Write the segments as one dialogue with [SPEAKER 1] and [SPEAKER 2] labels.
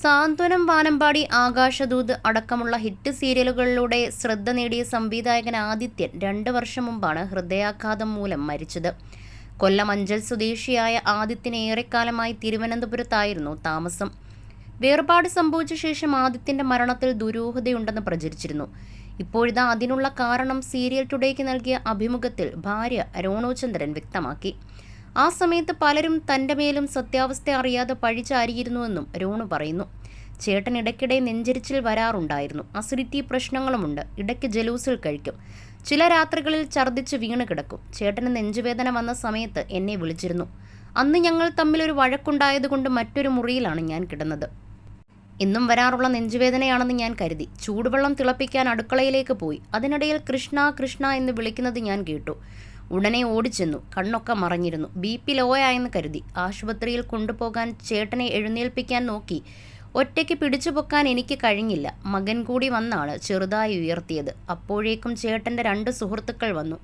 [SPEAKER 1] സാന്ത്വനം വാനമ്പാടി ആകാശദൂത് അടക്കമുള്ള ഹിറ്റ് സീരിയലുകളിലൂടെ ശ്രദ്ധ നേടിയ സംവിധായകൻ ആദിത്യൻ രണ്ട് വർഷം മുമ്പാണ് ഹൃദയാഘാതം മൂലം മരിച്ചത്. കൊല്ലം അഞ്ചൽ സ്വദേശിയായ ആദിത്യന് ഏറെക്കാലമായി തിരുവനന്തപുരത്തായിരുന്നു താമസം. വേർപാട് സംഭവിച്ച ശേഷം ആദിത്യന്റെ മരണത്തിൽ ദുരൂഹതയുണ്ടെന്ന് പ്രചരിച്ചിരുന്നു. ഇപ്പോഴിതാ അതിനുള്ള കാരണം സീരിയൽ ടുഡേക്ക് നൽകിയ അഭിമുഖത്തിൽ ഭാര്യ രോണോചന്ദ്രൻ വ്യക്തമാക്കി. ആ സമയത്ത് പലരും തന്റെ മേലും സത്യാവസ്ഥ അറിയാതെ പഴിച്ചാരിയിരുന്നുവെന്നും രോണു പറയുന്നു. ചേട്ടൻ ഇടയ്ക്കിടെ നെഞ്ചരിച്ചിൽ വരാറുണ്ടായിരുന്നു. അസിഡിറ്റി പ്രശ്നങ്ങളുമുണ്ട്. ഇടയ്ക്ക് ജലൂസിൽ കഴിക്കും. ചില രാത്രികളിൽ ഛർദ്ദിച്ച് വീണ് കിടക്കും. ചേട്ടന് നെഞ്ചുവേദന വന്ന സമയത്ത് എന്നെ വിളിച്ചിരുന്നു. അന്ന് ഞങ്ങൾ തമ്മിൽ ഒരു വഴക്കുണ്ടായതുകൊണ്ട് മറ്റൊരു മുറിയിലാണ് ഞാൻ കിടന്നത്. ഇന്നും വരാറുള്ള നെഞ്ചുവേദനയാണെന്ന് ഞാൻ കരുതി. ചൂടുവെള്ളം തിളപ്പിക്കാൻ അടുക്കളയിലേക്ക് പോയി. അതിനിടയിൽ കൃഷ്ണ കൃഷ്ണ എന്ന് വിളിക്കുന്നത് ഞാൻ കേട്ടു. ഉടനെ ഓടിച്ചെന്നു. കണ്ണൊക്കെ മറഞ്ഞിരുന്നു. ബി പി ലോയായെന്ന് കരുതി. ആശുപത്രിയിൽ കൊണ്ടുപോകാൻ ചേട്ടനെ എഴുന്നേൽപ്പിക്കാൻ നോക്കി. ഒറ്റയ്ക്ക് പിടിച്ചു പൊക്കാൻ എനിക്ക് കഴിഞ്ഞില്ല. മകൻ കൂടി വന്നാണ് ചെറുതായി ഉയർത്തിയത്. അപ്പോഴേക്കും ചേട്ടന്റെ രണ്ട് സുഹൃത്തുക്കൾ വന്നു.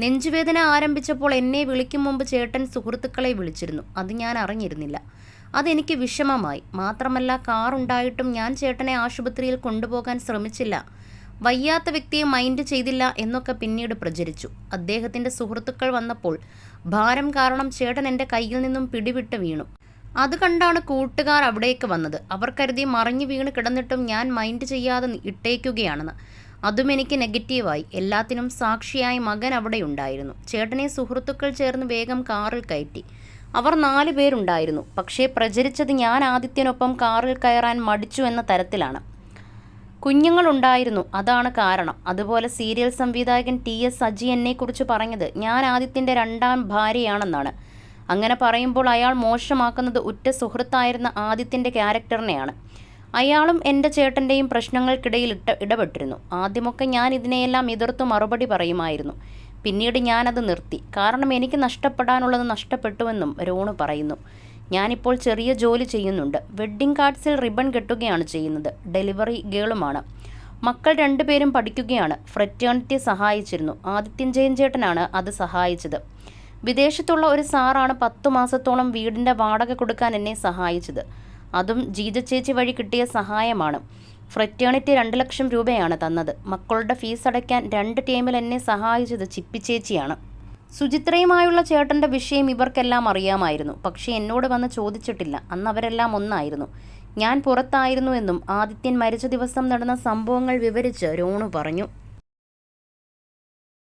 [SPEAKER 1] നെഞ്ചുവേദന ആരംഭിച്ചപ്പോൾ എന്നെ വിളിക്കും മുമ്പ് ചേട്ടൻ സുഹൃത്തുക്കളെ വിളിച്ചിരുന്നു. അത് ഞാൻ അറിഞ്ഞിരുന്നില്ല. അതെനിക്ക് വിഷമമായി. മാത്രമല്ല കാറുണ്ടായിട്ടും ഞാൻ ചേട്ടനെ ആശുപത്രിയിൽ കൊണ്ടുപോകാൻ ശ്രമിച്ചില്ല. വയ്യാത്ത വ്യക്തിയെ മൈൻഡ് ചെയ്തില്ല എന്നൊക്കെ പിന്നീട് പ്രചരിച്ചു. അദ്ദേഹത്തിന്റെ സുഹൃത്തുക്കൾ വന്നപ്പോൾ ഭാരം കാരണം ചേട്ടൻ എന്റെ കയ്യിൽ നിന്നും പിടിവിട്ട് വീണു. അത് കണ്ടാണ് കൂട്ടുകാർ അവിടേക്ക് വന്നത്. അവർ കരുതി മറിഞ്ഞു വീണ് കിടന്നിട്ടും ഞാൻ മൈൻഡ് ചെയ്യാതെ ഇട്ടേക്കുകയാണെന്ന്. അതും എനിക്ക് നെഗറ്റീവായി എല്ലാത്തിനും സാക്ഷിയായി മകൻ അവിടെ ഉണ്ടായിരുന്നു. ചേട്ടനെ സുഹൃത്തുക്കൾ ചേർന്ന് വേഗം കാറിൽ കയറ്റി. അവർ നാല് പേരുണ്ടായിരുന്നു. പക്ഷേ പ്രചരിച്ചത് ഞാൻ ആദിത്യനൊപ്പം കാറിൽ കയറാൻ മടിച്ചു എന്ന തരത്തിലാണ്. കുഞ്ഞുങ്ങളുണ്ടായിരുന്നു. അതാണ് കാരണം. അതുപോലെ സീരിയൽ സംവിധായകൻ ടി എസ് സജി എന്നെക്കുറിച്ച് പറഞ്ഞത് ഞാൻ ആദിത്യന്റെ രണ്ടാം ഭാര്യയാണെന്നാണ്. അങ്ങനെ പറയുമ്പോൾ അയാൾ മോശമാക്കുന്നത് ഉറ്റ സുഹൃത്തായിരുന്ന ആദിത്യന്റെ ക്യാരക്ടറിനെയാണ്. അയാളും എന്റെ ചേട്ടന്റെയും പ്രശ്നങ്ങൾക്കിടയിൽ ഇട്ട ഇടപെട്ടിരുന്നു. ആദ്യമൊക്കെ ഞാൻ ഇതിനെയെല്ലാം എതിർത്ത് മറുപടി പറയുമായിരുന്നു. പിന്നീട് ഞാനത് നിർത്തി. കാരണം എനിക്ക് നഷ്ടപ്പെടാനുള്ളത് നഷ്ടപ്പെട്ടുവെന്നും രോണു പറയുന്നു. ഞാനിപ്പോൾ ചെറിയ ജോലി ചെയ്യുന്നുണ്ട്. വെഡ്ഡിംഗ് കാർഡ്സിൽ റിബൺ കെട്ടുകയാണ് ചെയ്യുന്നത്. ഡെലിവറി ഗേളുമാണ്. മക്കൾ രണ്ടുപേരും പഠിക്കുകയാണ്. ഫ്രറ്റേണിറ്റി സഹായിച്ചിരുന്നു. ആദിത്യൻ ജയൻ ചേട്ടനാണ് അത് സഹായിച്ചത്. വിദേശത്തുള്ള ഒരു സാറാണ് പത്തു മാസത്തോളം വീടിന്റെ വാടക കൊടുക്കാൻ എന്നെ സഹായിച്ചത്. അതും ജീജ ചേച്ചി വഴി കിട്ടിയ സഹായമാണ്. ഫ്രറ്റേണിറ്റി രണ്ട് ലക്ഷം രൂപയാണ് തന്നത്. മക്കളുടെ ഫീസ് അടയ്ക്കാൻ രണ്ട് ടീമിൽ എന്നെ സഹായിച്ചത് ചിപ്പിച്ചേച്ചിയാണ് സുചിത്രയുമായുള്ള ചേട്ടന്റെ വിഷയം ഇവർക്കെല്ലാം അറിയാമായിരുന്നു. പക്ഷേ എന്നോട് വന്ന് ചോദിച്ചിട്ടില്ല. അന്ന് അവരെല്ലാം ഒന്നായിരുന്നു. ഞാൻ പുറത്തായിരുന്നു എന്നും ആദിത്യൻ മരിച്ച ദിവസം നടന്ന സംഭവങ്ങൾ വിവരിച്ച് രോണു പറഞ്ഞു.